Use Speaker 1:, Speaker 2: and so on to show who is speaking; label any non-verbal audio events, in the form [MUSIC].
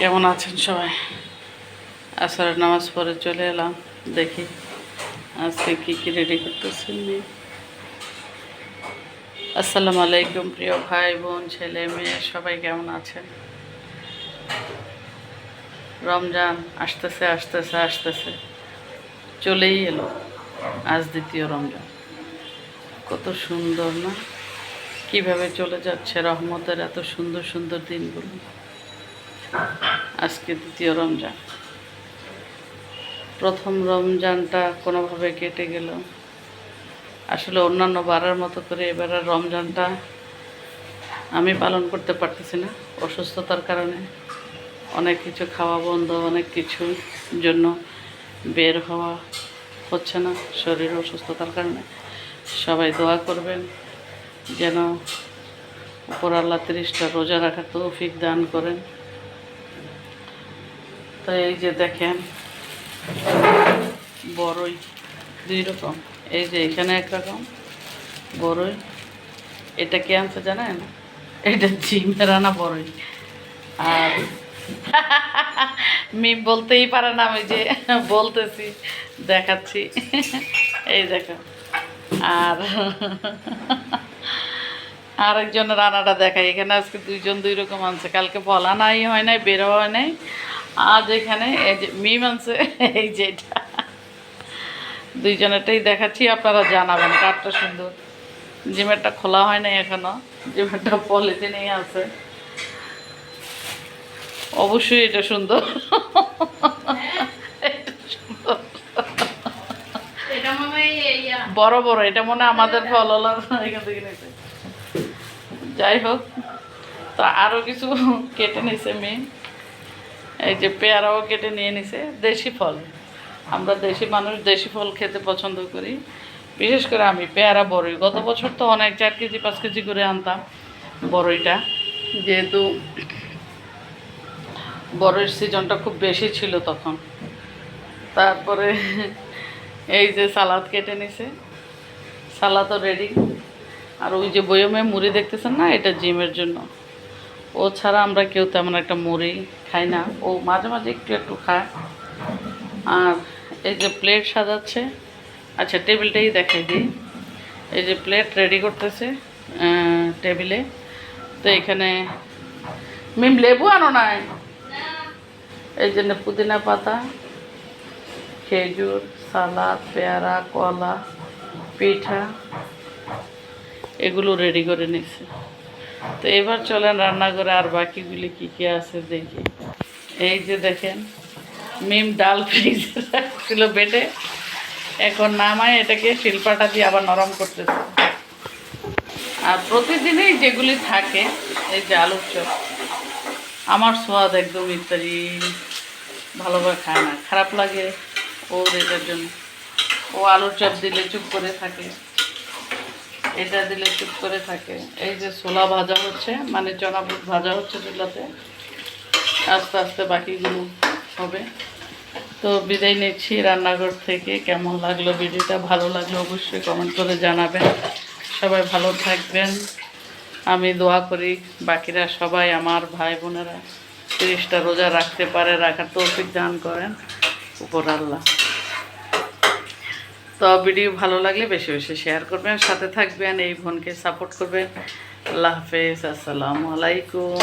Speaker 1: কেমন আছেন সবাই? আসরের নামাজ পড়ে চলে এলাম, দেখি আজকে কি কি রেডি করতেছেন আসসালামু আলাইকুম প্রিয় ভাই, বোন, ছেলে, মেয়ে, সবাই কেমন আছেন? রমজান আসতেছে আসতেছে আসতেছে। চলেই এলো আজ দ্বিতীয় রমজান। কত সুন্দর না? কীভাবে চলে যাচ্ছে রহমতের এত সুন্দর সুন্দর দিনগুলো। আজকে দ্বিতীয় রমজান। প্রথম রমজানটা কোনোভাবে কেটে গেল। আসলে অন্যান্য বারের মতো করে এবার আর রমজানটা আমি পালন করতে পারতেছি না। অসুস্থতার কারণে অনেক কিছু খাওয়া বন্ধ, অনেক কিছুর জন্য বের হওয়া হচ্ছে না শরীর অসুস্থতার কারণে। সবাই দোয়া করবেন যেন উপর আল্লাহ তিরিশটা রোজা রাখার তৌফিক দান করেন। তো এই যে দেখেন, বড়ই দুই রকম। এই যে এখানে একরকম বড়ই। এটা কে আনছে জানেন? এটা জিমের আনা বড়ই। আর [LAUGHS] মিম বলতেই পারে না, আমি যে বলতেছি, দেখাচ্ছি। এই দেখো আর [LAUGHS] আরেকজনের রান্নাটা দেখাই। এখানে আজকে দুইজন দুই রকম আনছে। কালকে বলা নাই, হয় নাই, বেরো হয় নাই। আজ এখানে এই যে মিম আনছে এই যে এটা। দুইজনেরটাই দেখাচ্ছি আপনারা জানাবেন কারটা সুন্দর। জিমেরটা খোলা হয় নাই এখনও জিমেরটা পলিথিনেই আছে। অবশ্যই এটা সুন্দর।
Speaker 2: মনে হয়
Speaker 1: বড় বড় এটা মনে আমাদের ফল এখান থেকে নিয়েছে যাই হোক তো আরও কিছু কেটে নিছে মেয়ে এই যে পেয়ারাও কেটে নিয়ে নিছে, দেশি ফল। আমরা দেশি মানুষ দেশি ফল খেতে পছন্দ করি। বিশেষ করে আমি পেয়ারা বড়ই গত বছর তো অনেক চার কেজি, পাঁচ কেজি করে আনতাম বড়ইটা যেহেতু বড়ের সিজনটা খুব বেশি ছিল তখন। তারপরে এই যে সালাদ কেটে নিছে। সালাদও রেডি আর ওই যে বয়মে মুড়ি দেখতেছেন না, এটা জিমের জন্য। ও ছাড়া আমরা কেউ তেমন একটা মুড়ি খাই না। ও মাঝে মাঝে একটু একটু খায়। আর এই যে প্লেট সাজাচ্ছে আচ্ছা টেবিলটাই দেখাই দিই। এই যে প্লেট রেডি করতেছে টেবিলে। তো এখানে মিম লেবু আনো নাই? এই জন্য পুদিনা পাতা, খেজুর, সালাদ, পেয়ারা, কলা, পিঠা, এগুলো রেডি করে নিছে তো এবার চলেন রান্নাঘরে আর বাকিগুলি কি কি আছে দেখি। এই যে দেখেন, মিম ডাল রাখছিল বেটে এখন নামায় এটাকে শিল্পাটা দিয়ে আবার নরম করতেছে। আর প্রতিদিনই যেগুলি থাকে, এই যে আলুর চপ, আমার সোয়াদ একদম ইত্যাদি ভালোভাবে খায় না। খারাপ লাগে ওর এটার জন্য। ও আলুর চপ দিলে চুপ করে থাকে। এটা দিলে চুপ করে থাকে। এই যে ছোলা ভাজা হচ্ছে মানে চনা ভাজা হচ্ছে চুলাতে। আস্তে আস্তে বাকিগুলো হবে। তো বিদায় নিচ্ছি রান্নাঘর থেকে। কেমন লাগল ভিডিওটা? ভালো লাগল অবশ্যই কমেন্ট করে জানাবেন। সবাই ভালো থাকবেন। আমি দোয়া করি বাকিরা সবাই আমার ভাই বোনেরা তিরিশটা রোজা রাখতে পারে, রাখার তৌফিক দান করেন। উপর আল্লাহ। তো ভিডিও ভালো লাগলে বেশি বেশি শেয়ার করবেন সাথে থাকবেন, এই বোনকে সাপোর্ট করবেন। আল্লাহ হাফেজ, আসসালামু আলাইকুম।